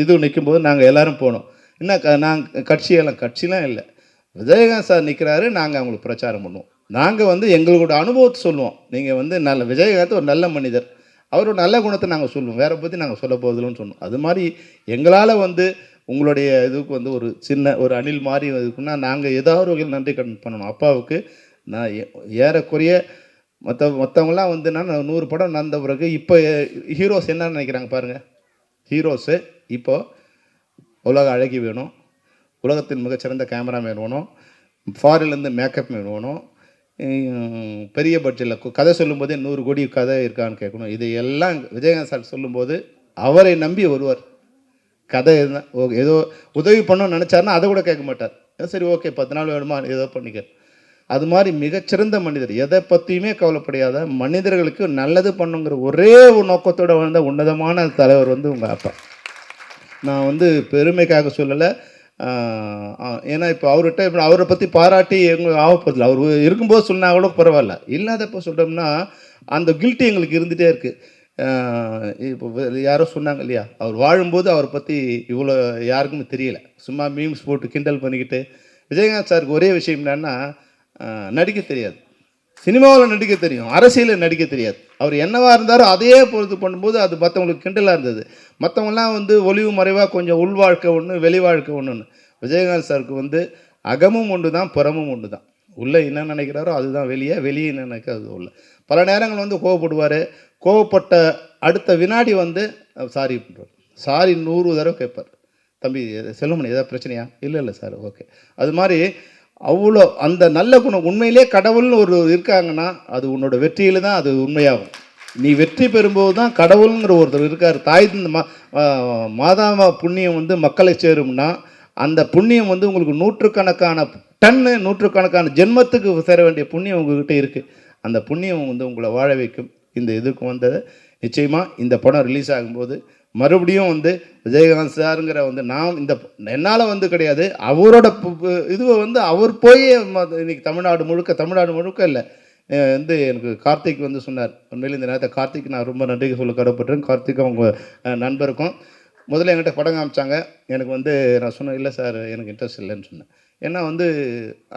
Speaker 1: இது நிற்கும்போது நாங்கள் எல்லோரும் போனோம். என்ன க நாங்கள் கட்சியெல்லாம் கட்சிலாம் இல்லை. விஜயகாந்த் சார் நிற்கிறாரு நாங்கள் அவங்களுக்கு பிரச்சாரம் பண்ணுவோம். நாங்கள் வந்து எங்களோட அனுபவத்தை சொல்லுவோம். நீங்கள் வந்து நல்ல விஜயகாந்த் ஒரு நல்ல மனிதர். அவரோட நல்ல குணத்தை நாங்கள் சொல்லுவோம். வேற பற்றி நாங்கள் சொல்ல போதில்லைன்னு சொன்னோம் அது மாதிரி எங்களால் வந்து உங்களுடைய இதுக்கு வந்து ஒரு சின்ன ஒரு அணில் மாதிரி இருக்குன்னா நாங்கள் ஏதாவது வகையில் நன்றி கடன் பண்ணணும். அப்பாவுக்கு நான் ஏ- ஏறக்குறைய மற்ற மற்றவங்களாம் வந்து நான் நூறு படம் நடந்த பிறகு இப்போ ஹீரோஸ் என்ன நினைக்கிறாங்க பாருங்கள் ஹீரோஸு இப்போது உலக அழகி வேணும். உலகத்தின் மிகச்சிறந்த கேமராமேன் வேணும். ஃபாரின்லேருந்து மேக்கப் மேன் வேணும். பெரிய பட்ஜெட்டில் கதை சொல்லும்போதே நூறு கோடி கதை இருக்கான்னு கேட்கணும். இது எல்லாம் விஜயகாந்த் சார் சொல்லும்போது அவரை நம்பி வருவார் கதை எதுனா ஓ ஏதோ உதவி பண்ணணும்னு நினச்சாருன்னா அதை கூட கேட்க மாட்டார். சரி ஓகே பத்து நாள் வேணுமா ஏதோ பண்ணிக்க. அது மாதிரி மிகச்சிறந்த மனிதர். எதை பற்றியுமே கவலைப்படையாத மனிதர்களுக்கு நல்லது பண்ணுங்கிற ஒரே ஒரு நோக்கத்தோடு வாழ்ந்த உன்னதமான தலைவர் வந்து உங்கள் அப்பா. நான் வந்து பெருமைக்காக சொல்லலை ஏன்னா இப்போ அவர்கிட்ட இப்போ அவரை பற்றி பாராட்டி எங்களுக்கு ஆகப்போதில்லை அவர் இருக்கும்போது சொன்னால் கூட பரவாயில்ல. இல்லாதப்போ சொல்கிறோம்னா அந்த கில்ட்டி எங்களுக்கு இருந்துகிட்டே இருக்குது இப்போ யாரோ சொன்னாங்க இல்லையா? அவர் வாழும்போது அவரை பற்றி இவ்வளோ யாருக்குமே தெரியல. சும்மா மீம்ஸ் போட்டு கிண்டல் பண்ணிக்கிட்டு விஜயகாந்த் சாருக்கு ஒரே விஷயம் என்னன்னா நடிக்க தெரியாது. சினிமாவில் நடிக்க தெரியும். அரசியலில் நடிக்க தெரியாது. அவர் என்னவாக இருந்தாரோ அதையே பொறுத்து பண்ணும்போது அது மற்றவங்களுக்கு கிண்டலாக இருந்தது. மற்றவங்களாம் வந்து ஒளிவு மறைவாக கொஞ்சம் உள்வாழ்க்கை ஒன்று வெளி வாழ்க்கை ஒன்றுன்னு விஜயகாந்த் சாருக்கு வந்து அகமும் ஒன்று தான் புறமும் ஒன்று தான் உள்ளே என்ன நினைக்கிறாரோ அதுதான் வெளியே வெளியே என்ன நினைக்கிறது உள்ள. பல நேரங்கள் வந்து கோவப்படுவார். கோவப்பட்ட அடுத்த வினாடி வந்து சாரி பண்ணுறார் சாரி நூறு தடவை கேட்பார். தம்பி செல்லுமணி ஏதாவது பிரச்சனையா? இல்லை இல்லை சார் ஓகே அது மாதிரி அவ்வளோ அந்த நல்ல குணம். உண்மையிலே கடவுள்னு ஒரு இருக்காங்கன்னா அது உன்னோட வெற்றியில் தான் அது உண்மையாகும். நீ வெற்றி பெறும்போது தான் கடவுளுங்கிற ஒருத்தர் இருக்கார். தாய் தந்த மா புண்ணியம் வந்து மக்களை சேரும்னா அந்த புண்ணியம் வந்து உங்களுக்கு நூற்றுக்கணக்கான டன்னு நூற்றுக்கணக்கான ஜென்மத்துக்கு சேர வேண்டிய புண்ணியம் உங்ககிட்ட இருக்குது அந்த புண்ணியம் வந்து உங்களை வாழ வைக்கும். இந்த இதுக்கு வந்தது. நிச்சயமாக இந்த படம் ரிலீஸ் ஆகும்போது மறுபடியும் வந்து விஜயகாந்த் சாருங்கிற வந்து நான் இந்த என்னால் வந்து கிடையாது. அவரோட இதுவை வந்து அவர் போய் ம- இன்னைக்கு தமிழ்நாடு முழுக்க தமிழ்நாடு முழுக்க இல்லை. வந்து எனக்கு கார்த்திக் வந்து சொன்னார். உண்மையில் இந்த நேரத்தை கார்த்திக் நான் ரொம்ப நன்றி சொல்ல கடப்பட்டேன் கார்த்திக் அவங்க நண்பருக்கும். முதல்ல என்கிட்ட படம் காமிச்சாங்க. எனக்கு வந்து நான் சொன்னேன் இல்லை சார் எனக்கு இன்ட்ரெஸ்ட் இல்லைன்னு சொன்னேன். ஏன்னா வந்து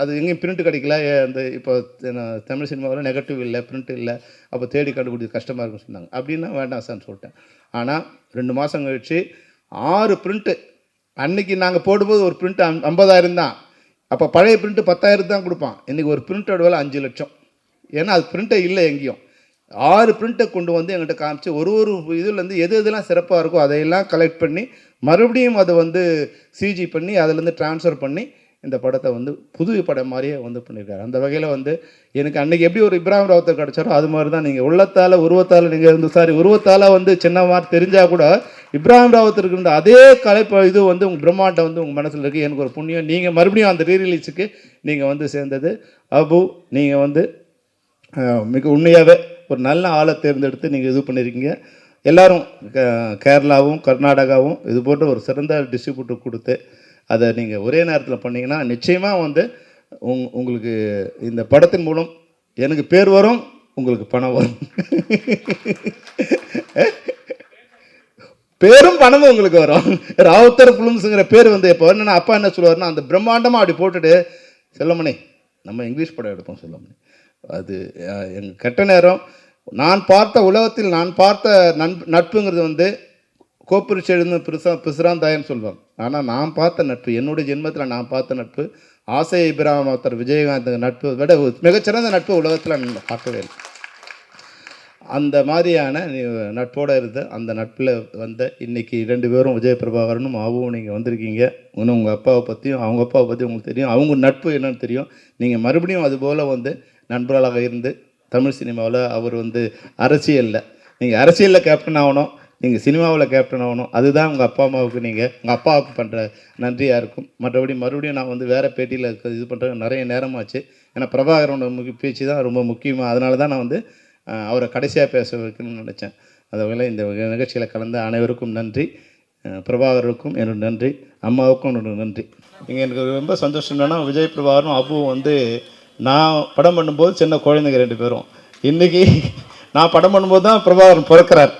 Speaker 1: அது எங்கேயும் பிரிண்ட் கிடைக்கல. ஏ, அந்த இப்போ நான் தமிழ் சினிமாவில் நெகட்டிவ் இல்லை பிரிண்ட் இல்லை. அப்போ தேடி கண்டுபிடிக்க கஷ்டமாக இருக்குன்னு சொன்னாங்க. அப்படின்னா வேண்டாம் சார்னு சொல்லிட்டேன். ஆனால் ரெண்டு மாதம் கழிச்சு ஆறு பிரிண்ட்டு அன்னைக்கு நாங்கள் போடும்போது ஒரு பிரிண்ட் ஐம்பதாயிரம் தான். அப்போ பழைய பிரிண்ட்டு பத்தாயிரம் தான் கொடுப்பான். இன்றைக்கி ஒரு பிரிண்டோட வேலை அஞ்சு லட்சம். ஏன்னா அது பிரிண்ட்டே இல்லை எங்கேயும். ஆறு பிரிண்ட்டை கொண்டு வந்து எங்கிட்ட காமிச்சு ஒரு ஒரு இதுலேருந்து எது எதுலாம் சிறப்பாக இருக்கோ அதையெல்லாம் கலெக்ட் பண்ணி மறுபடியும் அதை வந்து சிஜி பண்ணி அதிலேருந்து ட்ரான்ஸ்ஃபர் பண்ணி இந்த படத்தை வந்து புது படம் மாதிரியே வந்து பண்ணியிருக்காரு அந்த வகையில் வந்து எனக்கு அன்றைக்கி எப்படி ஒரு இப்ராஹிம் ராவத்தர் கிடச்சாரோ அது மாதிரி தான் நீங்கள் உள்ளத்தால் உருவத்தால் நீங்கள் இருந்து சாரி உருவத்தால் வந்து சின்ன மாதிரி தெரிஞ்சால் கூட இப்ராஹிம் ராவத்தருக்கு இருந்த அதே கலைப்ப இது வந்து உங்கள் பிரம்மாண்டம் வந்து உங்கள் மனசில் இருக்குது எனக்கு ஒரு புண்ணியம். நீங்கள் மறுபடியும் அந்த ரீரிலீஸுக்கு நீங்கள் வந்து சேர்ந்தது. அபு நீங்கள் வந்து மிக உண்மையாகவே ஒரு நல்ல ஆளை தேர்ந்தெடுத்து நீங்கள் இது பண்ணியிருக்கீங்க எல்லாரும் க- கேரளாவும் கர்நாடகாவும் இது போன்ற ஒரு சிறந்த டிஸ்ட்ரிபியூட்டர் கொடுத்து அதை நீங்கள் ஒரே நேரத்தில் பண்ணிங்கன்னா நிச்சயமாக வந்து உங் உங்களுக்கு இந்த படத்தின் மூலம் எனக்கு பேர் வரும் உங்களுக்கு பணம் வரும். பேரும் பணமும் உங்களுக்கு வரும். ராவுத்தர் ஃபிலிம்ஸுங்கிற பேர் வந்து இப்போ என்னன்னா அப்பா என்ன சொல்லுவார்னா அந்த பிரம்மாண்டமாக அப்படி போட்டுட்டு செல்லமணி நம்ம இங்கிலீஷ் படம் எடுப்போம் செல்லமணி. அது எங்கள் கெட்ட நேரம் நான் பார்த்த உலகத்தில் நான் பார்த்த நண்பு நட்புங்கிறது வந்து கோப்புரிச்சு எழுந்த பிரிசா பிசுராந்தாயன்னு சொல்லுவாங்க ஆனால் நான் பார்த்த நட்பு என்னுடைய ஜென்மத்தில் நான் பார்த்த நட்பு ஆசை இப்ராஹிம் ஒருத்தர் விஜயகாந்த் நட்பு விட மிகச்சிறந்த நட்பு உலகத்தில் நான் பார்க்கவே இல்லை. அந்த மாதிரியான நீ நட்போடு இருந்து அந்த நட்பில் வந்த இன்னைக்கு ரெண்டு பேரும் விஜய் பிரபாகரனும் ஆவும் நீங்கள் வந்திருக்கீங்க. இன்னும் உங்கள் அப்பாவை பற்றியும் அவங்க அப்பாவை பற்றி உங்களுக்கு தெரியும். அவங்க நட்பு என்னன்னு தெரியும். நீங்கள் மறுபடியும் அதுபோல் வந்து நண்பர்களாக இருந்து தமிழ் சினிமாவில் அவர் வந்து அரசியலில். நீங்கள் அரசியலில் கேப்டன் ஆகணும் நீங்கள் சினிமாவில் கேப்டன் ஆகணும். அதுதான் உங்கள் அப்பா அம்மாவுக்கு நீங்கள் உங்கள் அப்பாவுக்கு பண்ணுற நன்றியாக இருக்கும். மற்றபடி மறுபடியும் நான் வந்து வேறு பேட்டியில் இது பண்ணுற நிறைய நேரமாச்சு. ஏன்னா பிரபாகரனோட முக்கிய பேச்சு தான் ரொம்ப முக்கியமாக அதனால தான் நான் வந்து அவரை கடைசியாக பேச வைக்கணும்னு நினச்சேன். அதனால் இந்த நிகழ்ச்சியில் கலந்த அனைவருக்கும் நன்றி. பிரபாகருக்கும் என்னோட நன்றி. அம்மாவுக்கும் என்னோட நன்றி. இங்கே எனக்கு ரொம்ப சந்தோஷம் என்னென்னா விஜய் பிரபாகரும் அபுவும் வந்து நான் படம் பண்ணும்போது சின்ன குழந்தைங்க ரெண்டு பேரும். இன்றைக்கி நான் படம் பண்ணும்போது தான் பிரபாகரன் பிறக்கிறார்.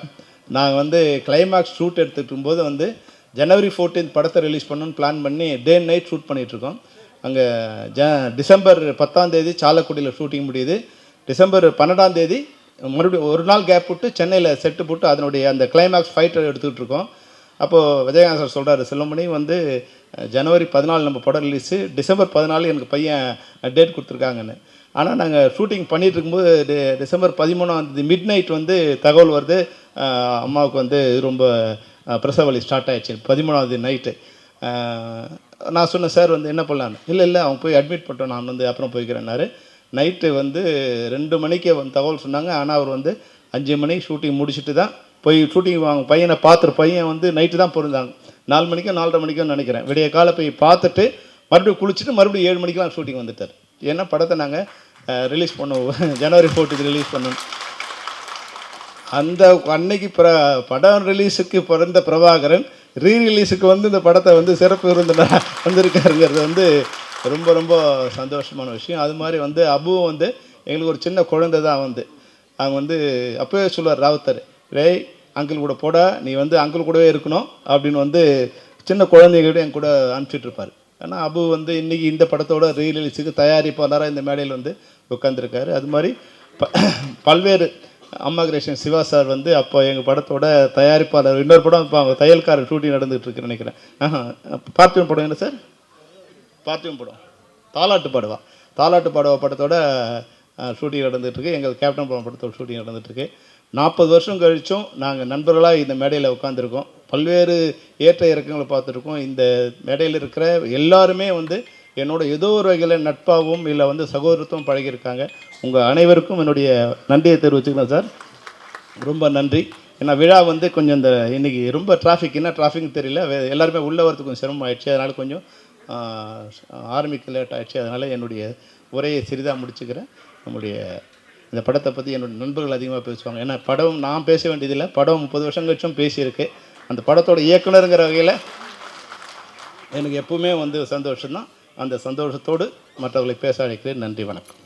Speaker 1: நாங்கள் வந்து கிளைமேக்ஸ் ஷூட் எடுத்துகிட்டு போது வந்து ஜனவரி 14th படத்தை ரிலீஸ் பண்ணணும்னு பிளான் பண்ணி டே நைட் ஷூட் பண்ணிகிட்ருக்கோம் அங்கே ஜ டிசம்பர் பத்தாம் தேதி சாலக்குடியில் ஷூட்டிங் முடியுது. டிசம்பர் பன்னெண்டாம் தேதி மறுபடியும் ஒரு நாள் கேப் விட்டு சென்னையில் செட்டு போட்டு அதனுடைய அந்த கிளைமேக்ஸ் ஃபைட்டர் எடுத்துக்கிட்டு இருக்கோம். அப்போது விஜயகாந்த் சார் சொல்கிறாரு செல்வமணி வந்து ஜனவரி பதினாலு நம்ம படம் ரிலீஸு டிசம்பர் பதினாலு எனக்கு பையன் டேட் கொடுத்துருக்காங்கன்னு. ஆனால் நாங்கள் ஷூட்டிங் பண்ணிட்டு இருக்கும்போது டி- டிசம்பர் பதிமூணாம் தேதி மிட் நைட் வந்து தகவல் வருது. அம்மாவுக்கு வந்து ரொம்ப பிரசவலி ஸ்டார்ட் ஆயிடுச்சு. பதிமூணாவது நைட்டு நான் சொன்னேன் சார் வந்து என்ன பண்ணலான்னு இல்லை இல்லை அவன் போய் அட்மிட் பண்ணிட்டோம் நான் வந்து அப்புறம் போய்க்கிறேன்னாரு. நைட்டு வந்து ரெண்டு மணிக்கு வந்து தகவல் சொன்னாங்க. ஆனால் அவர் வந்து அஞ்சு மணிக்கு ஷூட்டிங் முடிச்சுட்டு தான் போய் ஷூட்டிங் வாங்க பையனை பார்த்துரு பையன் வந்து நைட்டு தான் பிறந்தாங்க. நாலு மணிக்கோ நாலரை மணிக்கோ நினைக்கிறேன். விடிய காலை போய் பார்த்துட்டு மறுபடியும் குளிச்சுட்டு மறுபடியும் ஏழு மணிக்கெலாம் ஷூட்டிங் வந்துட்டார். ஏன்னா படத்தை நாங்கள் ரிலீஸ் பண்ணுவோம் ஜனவரி ஃபோர்ட்டுக்கு ரிலீஸ் பண்ணோம். அந்த அன்னைக்கு பிர படம் ரிலீஸுக்கு பிறந்த பிரபாகரன் ரீ ரிலீஸுக்கு வந்து இந்த படத்தை வந்து சிறப்பு விருந்தினர் வந்திருக்காருங்கிறது வந்து ரொம்ப ரொம்ப சந்தோஷமான விஷயம். அது மாதிரி வந்து அபுவும் வந்து எங்களுக்கு ஒரு சின்ன குழந்தை தான் வந்து. அவங்க வந்து அப்போவே சொல்லுவார் ராவுத்தர் டேய் அங்கிள் கூட போட நீ வந்து அங்கிள் கூடவே இருக்கணும் அப்படின்னு வந்து சின்ன குழந்தைகிட்ட என் கூட அனுப்பிச்சிட்ருப்பார் ஏன்னா ஆனால் அபு வந்து இன்றைக்கி இந்த படத்தோட ரீரிலீஸுக்கு தயாரிப்பாளராக இந்த மேடையில் வந்து உட்காந்துருக்காரு அது மாதிரி ப- பல்வேறு அம்மா கிருஷ்ணன் சிவா சார் வந்து அப்போ எங்கள் படத்தோட தயாரிப்பாளர் இன்னொரு படம் இப்போ அவங்க தையல்காரர் ஷூட்டிங் நடந்துகிட்டு இருக்குன்னு நினைக்கிறேன். ஆஹா பார்த்திபன் படம் என்ன சார்? பார்த்திபன் படம். தாலாட்டு பாடுவா. தாலாட்டு பாடுவா படத்தோட ஷூட்டிங் நடந்துகிட்ருக்கு எங்கள் கேப்டன் படம் படத்தோட ஷூட்டிங் நடந்துகிட்ருக்கு நாற்பது வருஷம் கழிச்சும் நாங்கள் நண்பர்களாக இந்த மேடையில் உட்காந்துருக்கோம் பல்வேறு ஏற்ற இறக்கங்களை பார்த்துருக்கோம். இந்த மேடையில் இருக்கிற எல்லாருமே வந்து என்னோட ஏதோ ஒரு வகையில் நட்பாகவும் இல்லை வந்து சகோதரத்துவம் பழகியிருக்காங்க. உங்கள் அனைவருக்கும் என்னுடைய நன்றியை தெரிவிச்சுக்கிறேன் சார். ரொம்ப நன்றி. ஏன்னா விழா வந்து கொஞ்சம் இந்த இன்றைக்கி ரொம்ப டிராஃபிக் என்ன டிராஃபிக்னு தெரியல. எல்லாருமே உள்ளே வரதுக்கு கொஞ்சம் சிரமம் ஆயிடுச்சு. அதனால் கொஞ்சம் ஆரம்பிக்க லேட் ஆயிடுச்சு. அதனால் என்னுடைய உரையை சிறிதாக முடிச்சுக்கிறேன். நம்முடைய இந்த படத்தை பற்றி என்னோட நண்பர்கள் அதிகமாக பேசுவாங்க. ஏன்னா படம் நான் பேச வேண்டியதில்லை. படம் முப்பது வருஷம் கழிச்சும் பேசியிருக்கு. அந்த படத்தோட இயக்குனருங்கிற வகையில் எனக்கு எப்பவுமே வந்து சந்தோஷம்தான். அந்த சந்தோஷத்தோடு மற்றவர்களை பேச அழைக்கிறேன். நன்றி வணக்கம்.